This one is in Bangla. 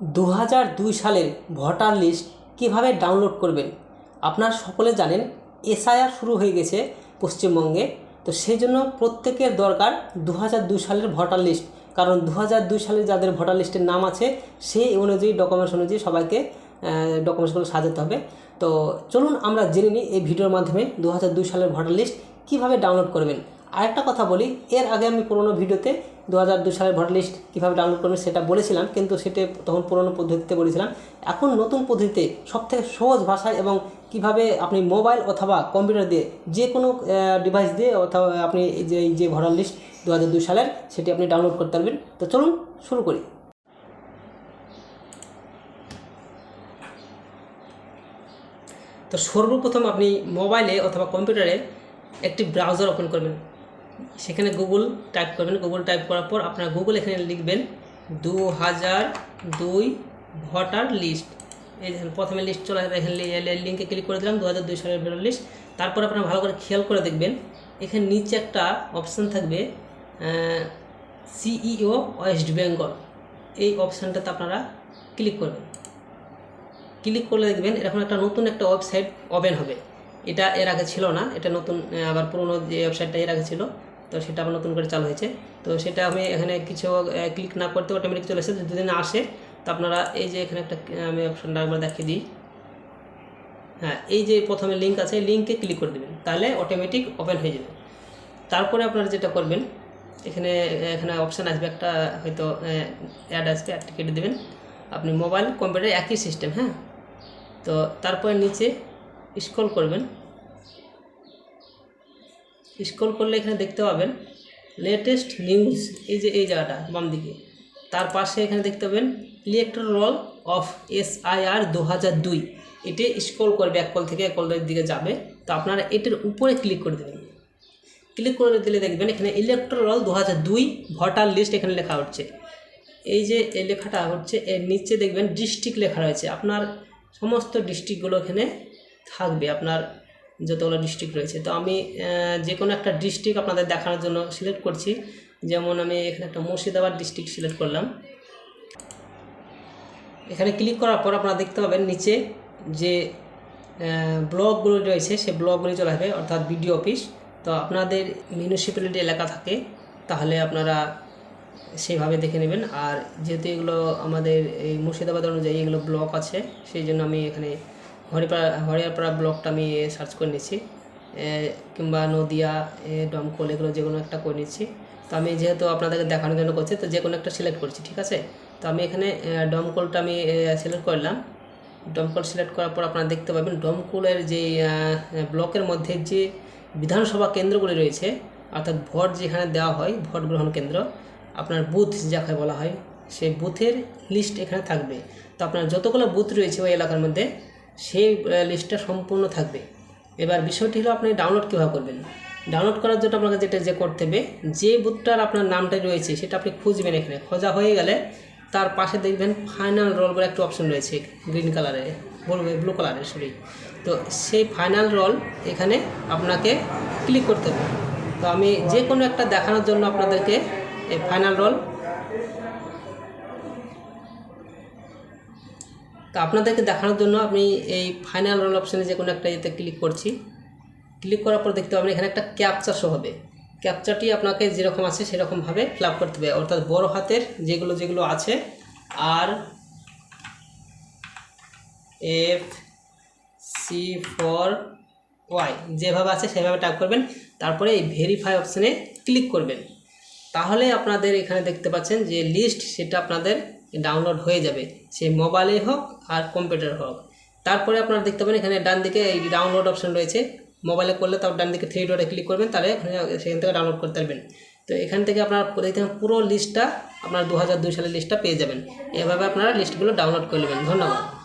দু দুই সালের ভোটার লিস্ট কীভাবে ডাউনলোড করবেন? আপনারা সকলে জানেন, এসআইআর শুরু হয়ে গেছে পশ্চিমবঙ্গে। তো সেই জন্য প্রত্যেকের দরকার দু দুই সালের ভোটার লিস্ট। কারণ দু সালে যাদের ভোটার লিস্টের নাম আছে, সেই অনুযায়ী ডকুমেন্টস অনুযায়ী সবাইকে ডকুমেন্টসগুলো সাজাতে হবে। তো চলুন আমরা জেনে নিই এই ভিডিওর মাধ্যমে দু হাজার দুই সালের ভোটার লিস্ট কীভাবে ডাউনলোড করবেন। আরেকটা কথা বলি, এর আগে আমি পুরোনো ভিডিওতে দু হাজার দুই সালের ভোটার লিস্ট কীভাবে ডাউনলোড করবেন সেটা বলেছিলাম, কিন্তু সেটা তখন পুরোনো পদ্ধতিতে বলেছিলাম এখন নতুন পদ্ধতিতে সবথেকে সহজ ভাষায় এবং কীভাবে আপনি মোবাইল অথবা কম্পিউটার দিয়ে যে কোনো ডিভাইস দিয়ে অথবা আপনি যে যে ভোটার লিস্ট দু হাজার দুই সালের সেটি আপনি ডাউনলোড করতে পারবেন। তো চলুন শুরু করি। তো সর্বপ্রথম আপনি মোবাইলে অথবা কম্পিউটারে একটি ব্রাউজার ওপেন করবেন। সেখানে গুগল টাইপ করবেন। গুগল টাইপ করার পর আপনার গুগল এখানে লিখবেন দু হাজার দুই ভোটার লিস্ট এই দেখেন, প্রথমে লিস্ট চলে আসবে এখানে লিঙ্কে ক্লিক করে দিলাম দু হাজার দুই সালের ভোটার লিস্ট তারপর আপনারা ভালো করে খেয়াল করে দেখবেন, এখানে নিচে একটা অপশান থাকবে সিইও ওয়েস্ট বেঙ্গল এই অপশানটাতে আপনারা ক্লিক করবেন। ক্লিক করলে দেখবেন, এরকম একটা নতুন একটা ওয়েবসাইট ওপেন হবে। এটা এর আগে ছিল না, এটা নতুন আবার পুরনো যে ওয়েবসাইটটা এর আগে ছিল। তো সেটা আবার নতুন করে চালু হয়েছে। তো সেটা আমি এখানে কিছু ক্লিক না করতে অটোমেটিক চলে এসেছে। যদি না আসে, তো আপনারা এই যে এখানে একটা, আমি অপশনটা একবার দেখিয়ে দিই। হ্যাঁ এই যে প্রথমে লিঙ্ক আছে লিঙ্কে ক্লিক করে দেবেন। তাহলে অটোমেটিক ওপেন হয়ে যাবে। তারপরে আপনারা যেটা করবেন, এখানে এখানে অপশান আসবে একটা, হয়তো অ্যাড আসবে অ্যাডটা কেটে দেবেন। আপনি মোবাইল কম্পিউটার একই সিস্টেম হ্যাঁ? তো তারপরে নিচে স্ক্রল করবেন। স্ক্রল করলে এখানে দেখতে পাবেন লেটেস্ট নিউজ এই যে এই জায়গাটা বাম দিকে তার পাশে এখানে দেখতে পাবেন electoral roll of S I R দু হাজার দুই। এটি স্ক্রল করবে এক কল থেকে এক কলের দিকে যাবে। তো আপনারা এটার উপরে ক্লিক করে দেবেন। ক্লিক করে দিলে দেখবেন এখানে ইলেকট্রাল রোল দু হাজার দুই ভোটার লিস্ট এখানে লেখা হচ্ছে। এই যে এই লেখাটা হচ্ছে, এর নিচে দেখবেন ডিস্ট্রিক্ট লেখা রয়েছে। আপনার সমস্ত ডিস্ট্রিক্টগুলো এখানে থাকবে। আপনার যতগুলো ডিস্ট্রিক্ট রয়েছে। তো আমি যে কোনো একটা ডিস্ট্রিক্ট আপনাদের দেখানোর জন্য সিলেক্ট করছি। যেমন আমি এখানে একটা মুর্শিদাবাদ ডিস্ট্রিক্ট সিলেক্ট করলাম। এখানে ক্লিক করার পর আপনারা দেখতে পাবেন নিচে যে ব্লকগুলো রয়েছে সেই ব্লকগুলি চলে আসবে, অর্থাৎ বিডিও অফিস তো আপনাদের মিউনিসিপ্যালিটি এলাকা থাকে, তাহলে আপনারা সেইভাবে দেখে নেবেন। আর যেহেতু এগুলো আমাদের এই মুর্শিদাবাদ অনুযায়ী এগুলো ব্লক আছে, সেই জন্য আমি এখানে হরিপাড়া হরিয়ারপাড়া ব্লকটা আমি সার্চ করে নিচ্ছি কিংবা নদিয়া এ, দমকল এগুলো যে কোনো একটা করে নিচ্ছি তো আমি যেহেতু আপনাদেরকে দেখানোর জন্য করছি তো যে কোনো একটা সিলেক্ট করছি ঠিক আছে? তো আমি এখানে ডমকলটা আমি সিলেক্ট করলাম। ডমকল সিলেক্ট করার পর আপনারা দেখতে পাবেন ডমকলের যে ব্লকের মধ্যে যে বিধানসভা কেন্দ্রগুলি রয়েছে অর্থাৎ ভোট যেখানে দেওয়া হয় ভোট গ্রহণ কেন্দ্র আপনার বুথ যাকে বলা হয় সেই বুথের লিস্ট এখানে থাকবে। তো আপনার যতগুলো বুথ রয়েছে ওই এলাকার মধ্যে সেই লিস্টটা সম্পূর্ণ থাকবে। এবার বিষয়টি হলো আপনি ডাউনলোড কীভাবে করবেন? ডাউনলোড করার জন্য আপনাকে যেটা যে করতে হবে, যে বুথটার আপনার নামটা রয়েছে সেটা আপনি খুঁজবেন এখানে। খোঁজা হয়ে গেলে তার পাশে দেখবেন ফাইনাল রোল বলে একটা অপশন রয়েছে গ্রিন কালারে বলব ব্লু কালারের সরি তো সেই ফাইনাল রোল এখানে আপনাকে ক্লিক করতে হবে। তো আমি যে কোনো একটা দেখানোর জন্য আপনাদেরকে এই ফাইনাল রোল তো আপনাদেরকে দেখানোর জন্য আমি এই ফাইনাল রোল অপশানে যে কোনো একটা ইয়েতে ক্লিক করছি। ক্লিক করার পর দেখতে পাবেন এখানে একটা ক্যাপচা শো হবে। ক্যাপচাটি আপনাকে যেরকম আছে সেরকমভাবে ফিল করতে হবে। অর্থাৎ বড় হাতের যেগুলো যেগুলো আছে আর এফ সি ফর ওয়াই যেভাবে আছে সেভাবে টাইপ করবেন। তারপরে এই ভেরিফাই অপশানে ক্লিক করবেন। তাহলে আপনাদের এখানে দেখতে পাচ্ছেন যে লিস্ট সেটা আপনাদের ডাউনলোড হয়ে যাবে। সে মোবাইলে হোক আর কম্পিউটার হোক। তারপরে আপনারা দেখতে পাবেন এখানে ডান দিকে এই ডাউনলোড অপশন রয়েছে। মোবাইলে করলে তার ডান দিকে থ্রি ডটে ক্লিক করবেন, তাহলে সেখান থেকে ডাউনলোড করতে পারবেন। তো এখান থেকে আপনারা দেখতে পুরো লিস্টটা আপনার দু হাজার দুই সালের লিস্টটা পেয়ে যাবেন। এভাবে আপনারা লিস্টগুলো ডাউনলোড করে নেবেন। ধন্যবাদ।